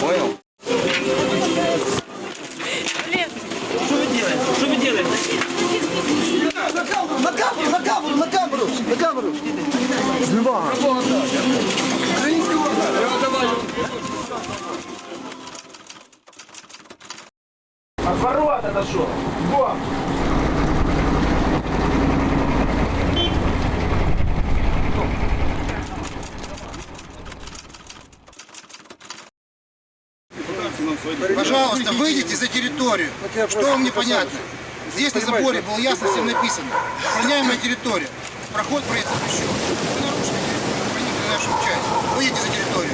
Понял? Что Что вам непонятно? Здесь на заборе было ясно всем написано. Охраняемая территория. Проход проезд запрещен. Вы нарушили территорию, проникли в нашу часть. Выйдите за территорию.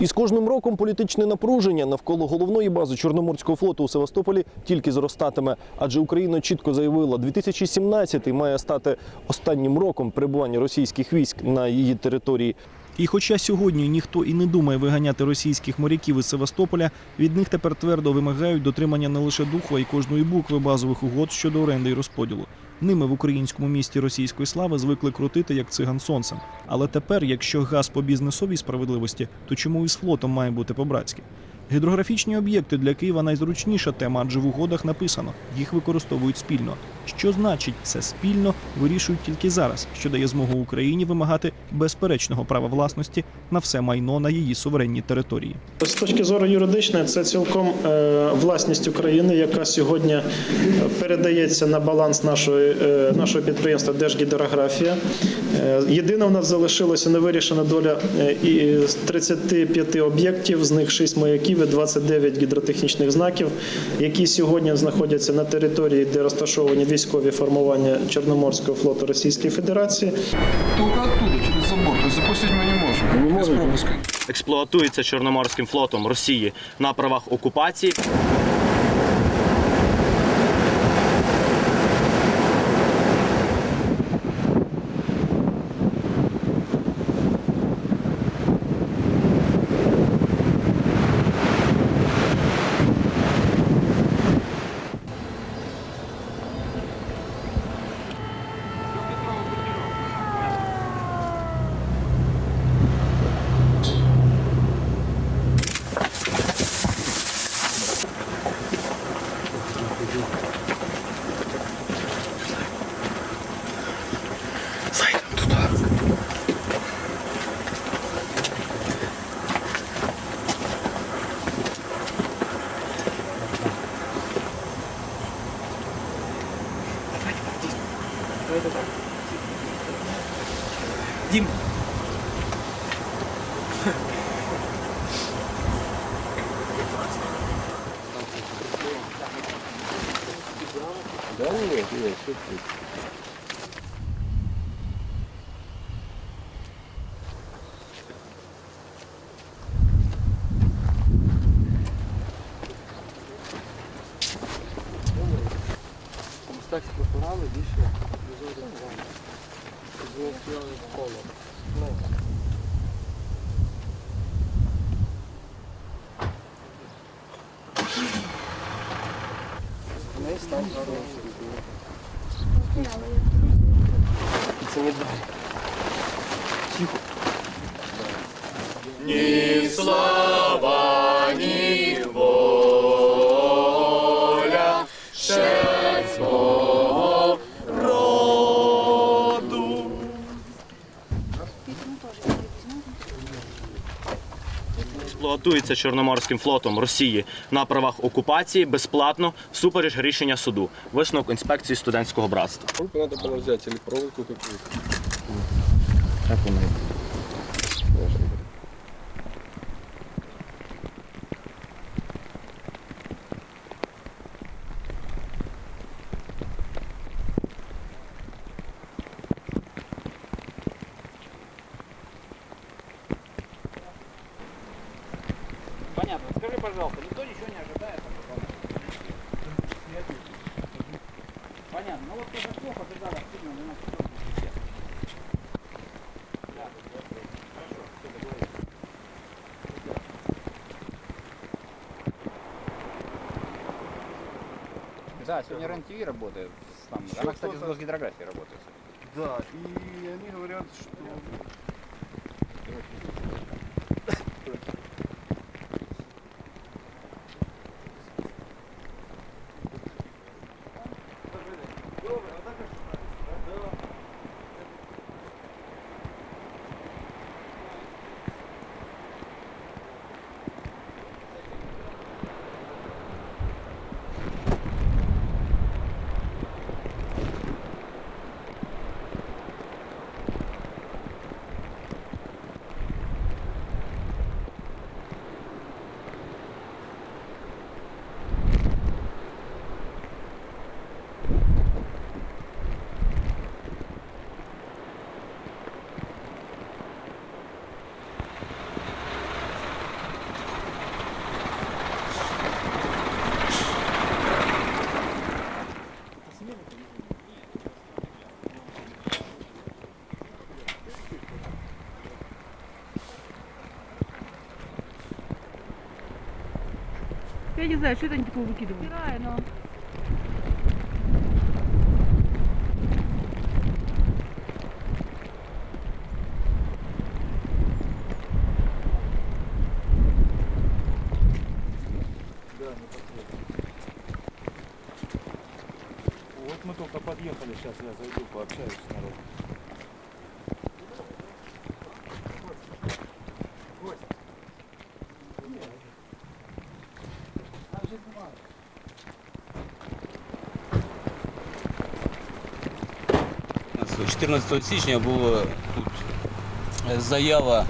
І з кожним роком політичне напруження навколо головної бази Чорноморського флоту у Севастополі тільки зростатиме. Адже Україна чітко заявила, 2017 має стати останнім роком перебування російських військ на її території. І хоча сьогодні ніхто і не думає виганяти російських моряків із Севастополя, від них тепер твердо вимагають дотримання не лише духу, а й кожної букви базових угод щодо оренди і розподілу. Ними в українському місті російської слави звикли крутити як циган сонцем. Але тепер, якщо газ по бізнесовій справедливості, то чому із флотом має бути по-братськи? Гідрографічні об'єкти для Києва найзручніша тема, адже в угодах написано, їх використовують спільно. Що значить це спільно, вирішують тільки зараз, що дає змогу Україні вимагати безперечного права власності на все майно на її суверенній території. З точки зору юридичної, це цілком е, власність України, яка сьогодні е, передається на баланс нашої, е, нашого підприємства Держгідрографія. Єдине, у нас залишилася невирішена доля е, і з 35 об'єктів, з них 6 маяків і 29 гідротехнічних знаків, які сьогодні знаходяться на території, де розташовані військові формування Чорноморського флоту Російської Федерації. Тільки оттуда, через забор. То запустити запустить мы не можемо. Не можемо. експлуатується Чорноморським флотом Росії на правах окупації. Дім. Дим, експлуатується Чорноморським флотом Росії на правах окупації безплатно всупереч рішення суду. Висновок інспекції студентського братства. Сколько надо було взяти? или проволоку какую-то? понятно. Скажи, пожалуйста, никто ничего не ожидает? Понятно. Ну вот это плохо, тогда сильно не надо. Да, сегодня РЕН-ТВ работает. Там, она, кстати, с Госгидрографией работает. Да, и они говорят, что... Я не знаю, что это они такое выкидывают. Стираю, но... Вот мы только подъехали, сейчас я зайду, пообщаюсь с народом. 14 січня була тут е, заява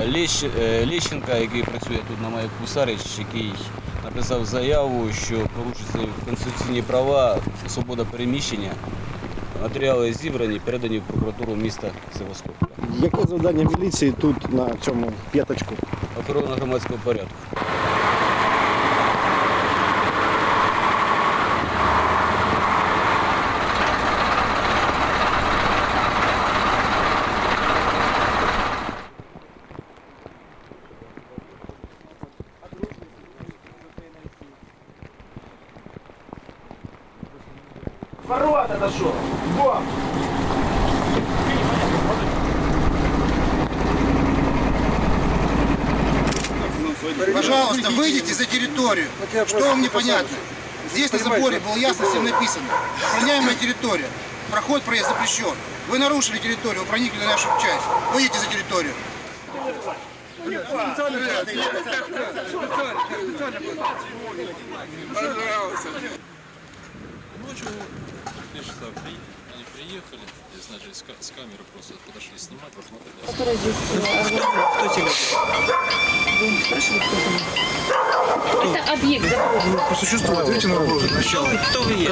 е, Лещ- е, Лещенка, який працює тут на маяку Сарич, який написав заяву, що порушуються конституційні права, свобода переміщення. Матеріали зібрані, передані в прокуратуру міста Севастополя. Яке завдання міліції тут на цьому п'яточку? Охорона громадського порядку. Что вам непонятно? Здесь на заборе было ясно всем написано. Охраняемая территория. Проход, проезд запрещен. Вы нарушили территорию, вы проникли на нашу часть. Выйдите за территорию. Ночью конечно, при- они приехали, здесь начали с, ка- с камеры просто подошли снимать, посмотрели. Это объект запрошен. По существу, ответьте на вопрос. Хто ви є?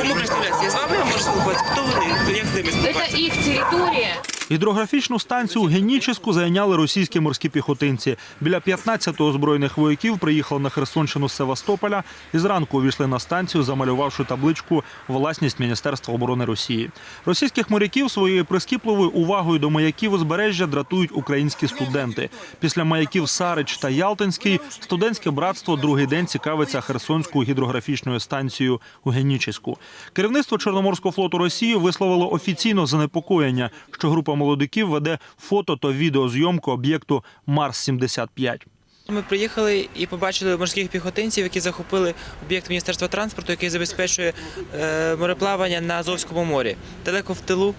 Кому представляється? Я з вами можу спілкуватися? Хто вони? Як з ними спілкуватися? Это их территория. Гідрографічну станцію Геніческу зайняли російські морські піхотинці. Біля 15 озброєних вояків приїхали на Херсонщину з Севастополя і зранку увійшли на станцію, замалювавши табличку Власність Міністерства оборони Росії. Російських моряків своєю прискіпливою увагою до маяків узбережжя дратують українські студенти. Після маяків Сарич та Ялтинський студентське братство другий день цікавиться Херсонською гідрографічною станцією у Генічеську. Керівництво Чорноморського флоту Росії висловило офіційно занепокоєння, що група молодиків веде фото та відеозйомку об'єкту Марс 75 Ми приїхали і побачили морських піхотинців, які захопили об'єкт Міністерства транспорту, який забезпечує е, мореплавання на Азовському морі, далеко в тилу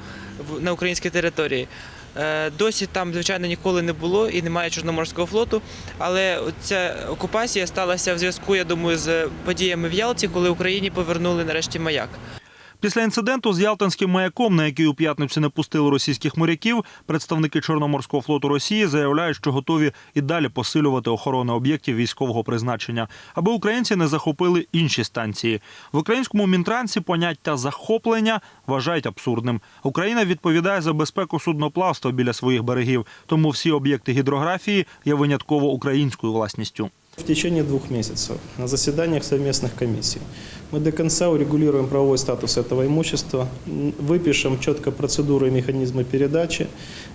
на українській території. Е, Досі там, звичайно, ніколи не було і немає Чорноморського флоту, але ця окупація сталася в зв'язку, я думаю, з подіями в Ялті, коли Україні повернули нарешті маяк. Після інциденту з Ялтинським маяком, на який у п'ятницю не пустили російських моряків, представники Чорноморського флоту Росії заявляють, що готові і далі посилювати охорону об'єктів військового призначення, аби українці не захопили інші станції. В українському мінтранці поняття захоплення вважають абсурдним. Україна відповідає за безпеку судноплавства біля своїх берегів, тому всі об'єкти гідрографії є винятково українською власністю. В течение двух месяцев на заседаниях совместных комиссий мы до конца урегулируем правовой статус этого имущества, выпишем четко процедуры и механизмы передачи.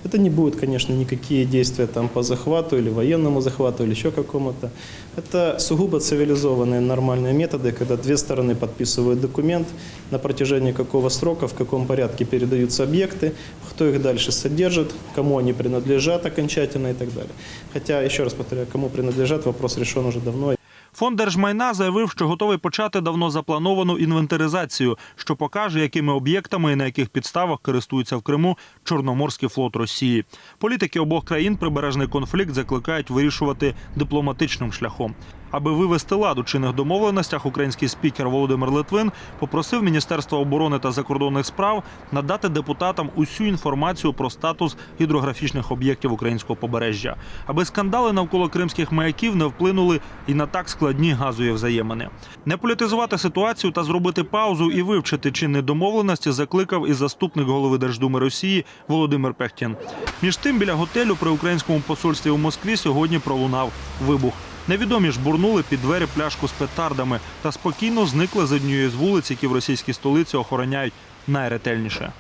Это не будет, конечно, никакие действия там по захвату или военному захвату или еще какому-то. Это сугубо цивилизованные нормальные методы, когда две стороны подписывают документ, на протяжении какого срока, в каком порядке передаются объекты, кто их дальше содержит, кому они принадлежат окончательно и так далее. Хотя, еще раз повторяю, кому принадлежат, вопрос решен уже давно. Фонд держмайна заявив, що готовий почати давно заплановану інвентаризацію, що покаже, якими об'єктами і на яких підставах користується в Криму Чорноморський флот Росії. Політики обох країн прибережний конфлікт закликають вирішувати дипломатичним шляхом. Аби вивести лад у чинних домовленостях, український спікер Володимир Литвин попросив Міністерство оборони та закордонних справ надати депутатам усю інформацію про статус гідрографічних об'єктів українського побережжя, аби скандали навколо кримських маяків не вплинули і на так складні газові взаємини. Не політизувати ситуацію та зробити паузу і вивчити чинні домовленості закликав і заступник голови Держдуми Росії Володимир Пехтін. Між тим, біля готелю при українському посольстві у Москві сьогодні пролунав вибух. Невідомі жбурнули під двері пляшку з петардами та спокійно зникли з однієї з вулиць, які в російській столиці охороняють найретельніше.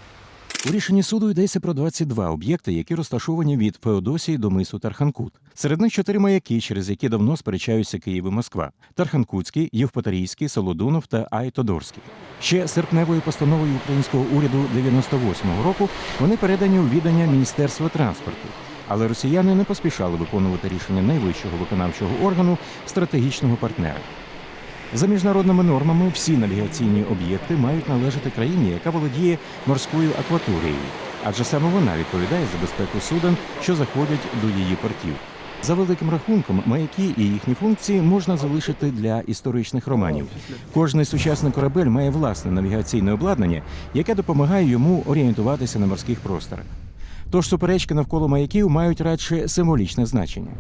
У рішенні суду йдеться про 22 об'єкти, які розташовані від Феодосії до мису Тарханкут. Серед них чотири маяки, через які давно сперечаються Київ і Москва: Тарханкутський, Євпаторійський, Солодунов та Айтодорський. Ще серпневою постановою українського уряду 98-го року вони передані у відання Міністерства транспорту. Але росіяни не поспішали виконувати рішення найвищого виконавчого органу стратегічного партнера. За міжнародними нормами всі навігаційні об'єкти мають належати країні, яка володіє морською акваторією, адже саме вона відповідає за безпеку суден, що заходять до її портів. За великим рахунком, маяки і їхні функції можна залишити для історичних романів. Кожний сучасний корабель має власне навігаційне обладнання, яке допомагає йому орієнтуватися на морських просторах. Тож суперечки навколо маяків мають радше символічне значення.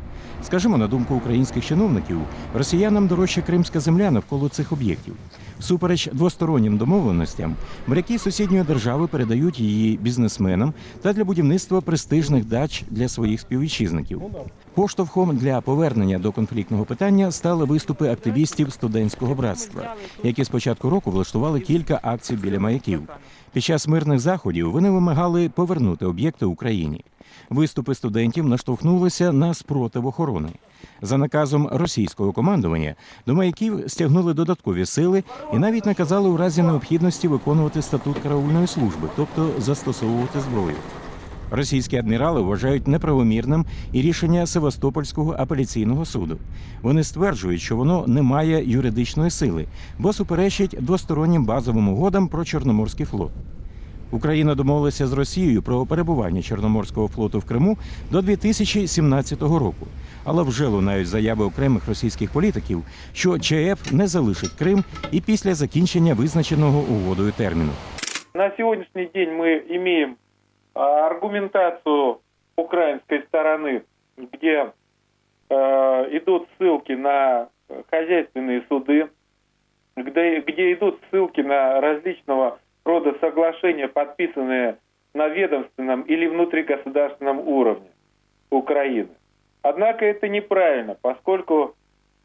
Скажімо, на думку українських чиновників, росіянам дорожча кримська земля навколо цих об'єктів. Всупереч двостороннім домовленостям, моряки сусідньої держави передають її бізнесменам та для будівництва престижних дач для своїх співвітчизників. Поштовхом для повернення до конфліктного питання стали виступи активістів студентського братства, які з початку року влаштували кілька акцій біля маяків. Під час мирних заходів вони вимагали повернути об'єкти Україні. Виступи студентів наштовхнулися на спротив охорони. За наказом російського командування до маяків стягнули додаткові сили і навіть наказали у разі необхідності виконувати статут караульної служби, тобто застосовувати зброю. Російські адмірали вважають неправомірним і рішення Севастопольського апеляційного суду. Вони стверджують, що воно не має юридичної сили, бо суперечить двостороннім базовим угодам про Чорноморський флот. Україна домовилася з Росією про перебування Чорноморського флоту в Криму до 2017 року. Але вже лунають заяви окремих російських політиків, що ЧФ не залишить Крим і після закінчення визначеного угодою терміну. На сегодняшний день мы имеем а, аргументацию украинской стороны, где э, идут ссылки на хозяйственные суды, где, где идут ссылки на различного рода соглашения, подписанные на ведомственном или внутригосударственном уровне Украины. Однако это неправильно, поскольку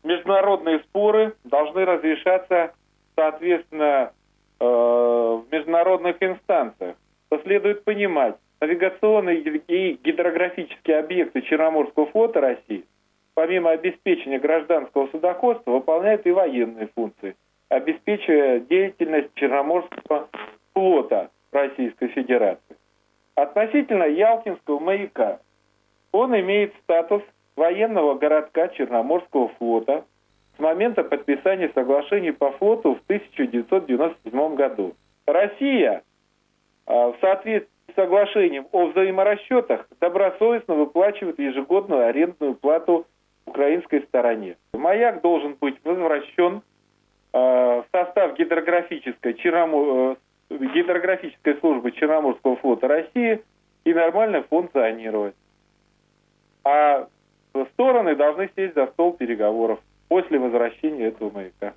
международные споры должны разрешаться, соответственно, э, в международных инстанциях. То следует понимать, навигационные и гидрографические объекты Черноморского флота России, помимо обеспечения гражданского судоходства, выполняют и военные функции, обеспечивая деятельность Черноморского флота Российской Федерации. Относительно Ялтинского маяка, он имеет статус военного городка Черноморского флота с момента подписания соглашений по флоту в 1997 году. Россия а, в соответствии с соглашением о взаиморасчетах добросовестно выплачивает ежегодную арендную плату украинской стороне. Маяк должен быть возвращен а, в состав гидрографической, Черномо- э, гидрографической службы Черноморского флота России и нормально функционировать. А стороны должны сесть за стол переговоров после возвращения этого маяка.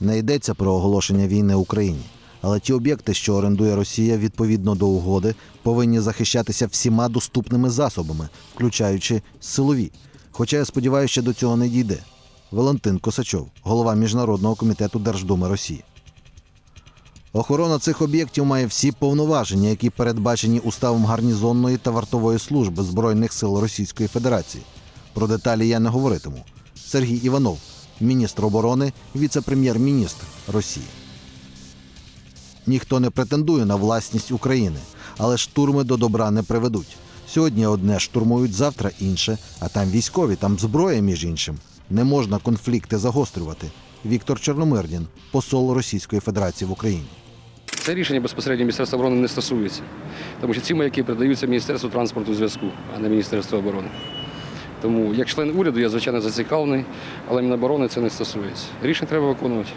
Не йдеться про оголошення війни Україні. Але ті об'єкти, що орендує Росія відповідно до угоди, повинні захищатися всіма доступними засобами, включаючи силові. Хоча я сподіваюся, що до цього не дійде. Валентин Косачов, голова Міжнародного комітету Держдуми Росії. Охорона цих об'єктів має всі повноваження, які передбачені уставом гарнізонної та вартової служби Збройних сил Російської Федерації. Про деталі я не говоритиму. Сергій Іванов, міністр оборони, віце-прем'єр-міністр Росії. Ніхто не претендує на власність України, але штурми до добра не приведуть. Сьогодні одне штурмують, завтра інше, а там військові, там зброя, між іншим. Не можна конфлікти загострювати. Віктор Чорномирдін, посол Російської Федерації в Україні. Це рішення безпосередньо Міністерства оборони не стосується, тому що ці маяки передаються Міністерству транспорту зв'язку, а не Міністерству оборони. Тому, як член уряду, я звичайно зацікавлений, але Міноборони це не стосується. Рішення треба виконувати.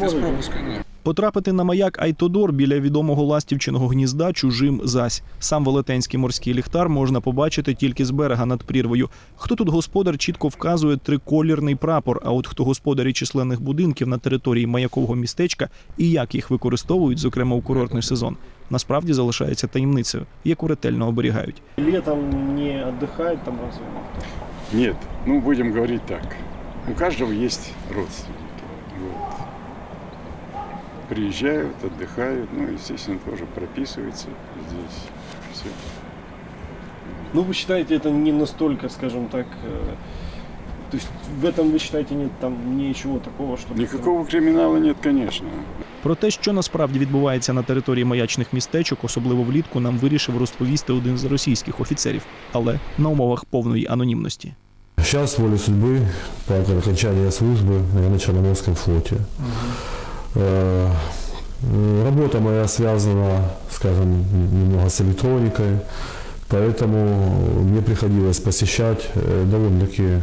Без пропуска нет. Потрапити на маяк Айтодор біля відомого ластівчиного гнізда чужим зась. Сам велетенський морський ліхтар можна побачити тільки з берега над прірвою. Хто тут господар чітко вказує триколірний прапор. А от хто господарі численних будинків на території маякового містечка і як їх використовують, зокрема у курортний сезон, насправді залишається таємницею, яку ретельно оберігають. Літом не віддихають там разве? Нет, ну будем говорить так. У каждого есть родственники Вот. приезжают, отдыхают, ну, естественно, тоже прописывается здесь. Все. Ну, вы считаете, это не настолько, скажем так, э, то есть в этом вы считаете нет там ничего такого, что... Никакого криминала нет, конечно. Про те, що насправді відбувається на території маячних містечок, особливо влітку, нам вирішив розповісти один з російських офіцерів, але на умовах повної анонімності. Сейчас волей судьбы, по окончании службы на Черноморском флоте. Э, э, Работа моя связана, скажем, немного с электроникой, поэтому мне приходилось посещать э, довольно-таки,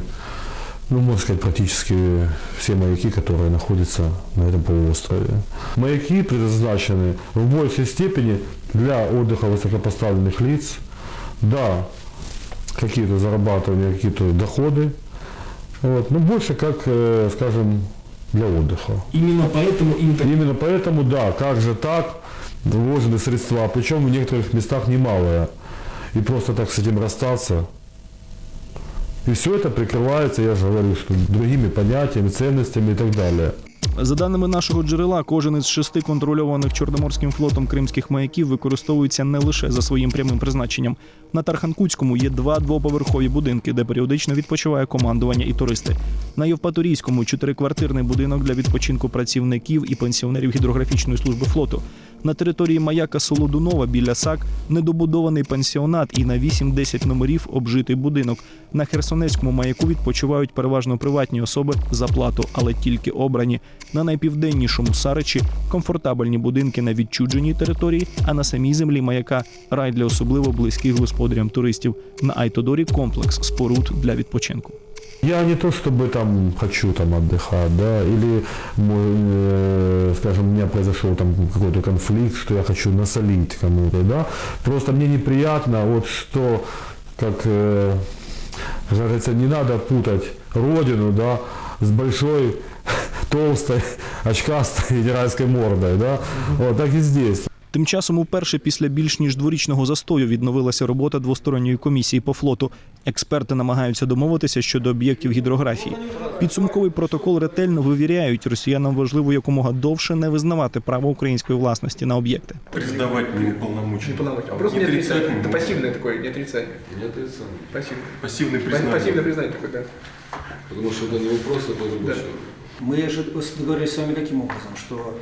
ну, можно сказать, практически все маяки, которые находятся на этом полуострове. Маяки предназначены в большей степени для отдыха высокопоставленных лиц. Да, какие-то зарабатывания, какие-то доходы. Вот. Но больше как, э, скажем, для отдыха. Именно поэтому им Именно поэтому, да, как же так, вложены средства, причем в некоторых местах немалые. И просто так с этим расстаться. И все это прикрывается, я же говорю, что другими понятиями, ценностями и так далее. За даними нашого джерела, кожен із шести контрольованих Чорноморським флотом кримських маяків використовується не лише за своїм прямим призначенням. На Тарханкутському є два двоповерхові будинки, де періодично відпочиває командування і туристи. На Євпаторійському чотириквартирний будинок для відпочинку працівників і пенсіонерів гідрографічної служби флоту. На території маяка Солодунова біля САК недобудований пансіонат і на 8-10 номерів обжитий будинок. На Херсонецькому маяку відпочивають переважно приватні особи за плату, але тільки обрані. На найпівденнішому Саричі комфортабельні будинки на відчудженій території, а на самій землі маяка рай для особливо близьких господарям туристів. На Айтодорі комплекс споруд для відпочинку. Я не то чтобы там хочу там отдыхать, да, или, мой, э, скажем, у меня произошел там какой-то конфликт, что я хочу насолить кому-то, да. Просто мне неприятно, вот что, как э, говорится, не надо путать родину, да, с большой, толстой, очкастой генеральской мордой, да. Вот так и здесь. Тим часом, уперше після більш ніж дворічного застою відновилася робота двосторонньої комісії по флоту. Експерти намагаються домовитися щодо об'єктів гідрографії. Підсумковий протокол ретельно вивіряють. Росіянам важливо якомога довше не визнавати право української власності на об'єкти. Признавать неуполномоченным. Неполномоченный. Просто не отрицать. Это пассивное такое, не отрицание. Не отрицание. Пассивное. Пассивное признание. Пассивное признание такое, да. Потому что это не вопрос, это уже Да. больше. Мы же договорились с вами таким образом, что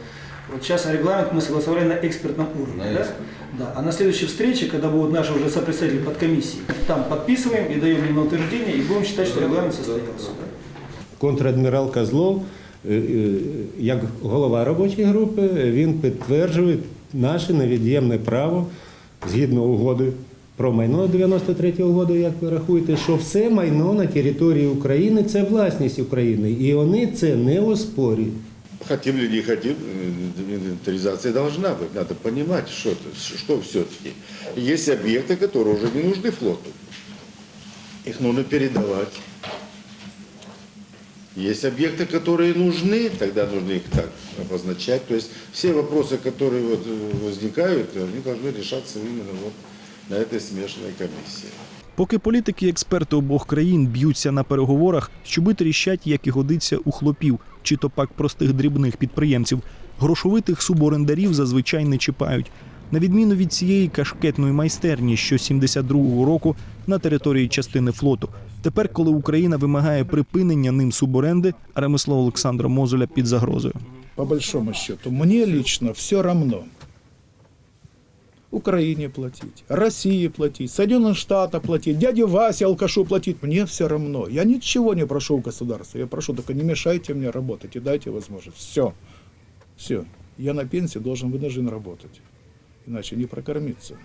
вот сейчас регламент мы согласовали на экспертном уровне, На да? экспертном. Да. А на следующей встрече, когда будут наши уже сопредседатели под комиссией, там подписываем и даем им на утверждение, и будем считать, что регламент состоялся. да? Контрадмірал Козлов, е, е, як голова робочої групи, він підтверджує наше невід'ємне право згідно угоди про майно 93-го року, як ви рахуєте, що все майно на території України це власність України, і вони це не оспорюють. Хотим или не хотим, инвентаризация должна быть. Надо понимать, что, это, что все-таки. Есть объекты, которые уже не нужны флоту. Их нужно передавать. Есть объекты, которые нужны, тогда нужно их так обозначать. То есть все вопросы, которые вот возникают, они должны решаться именно вот на этой смешанной комиссии. Поки політики і експерти обох країн б'ються на переговорах, щоби тріщать, як і годиться у хлопів, чи то пак простих дрібних підприємців, грошовитих суборендарів зазвичай не чіпають. На відміну від цієї кашкетної майстерні, що 72-го року на території частини флоту. Тепер, коли Україна вимагає припинення ним суборенди, ремесло Олександра Мозоля під загрозою. по большому счету, мне лично все равно. Украине платить, России платить, Соединенным Штатам платить, дяде Васе алкашу платить. Мне все равно. Я ничего не прошу у государства. Я прошу только не мешайте мне работать и дайте возможность. Все. Все. Я на пенсии должен вынужден работать. Иначе не прокормиться.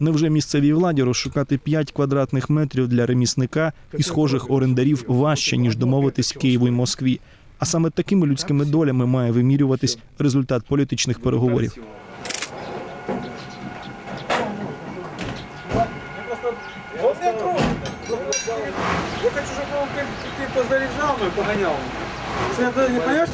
Невже місцевій владі розшукати 5 квадратних метрів для ремісника і схожих орендарів важче, ніж домовитись Києву і Москві? А саме такими людськими долями має вимірюватись результат політичних переговорів. Вот мне круто. Я хочу, чтобы он ты, ты позаряжал мной, погонял. Что я не понимаешь?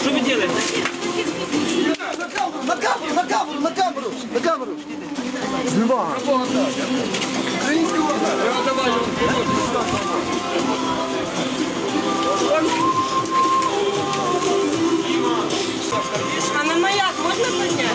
Что вы делаете? На камеру, на камеру, на камеру, на камеру. Влада. Давай, А на маяк можна підняти?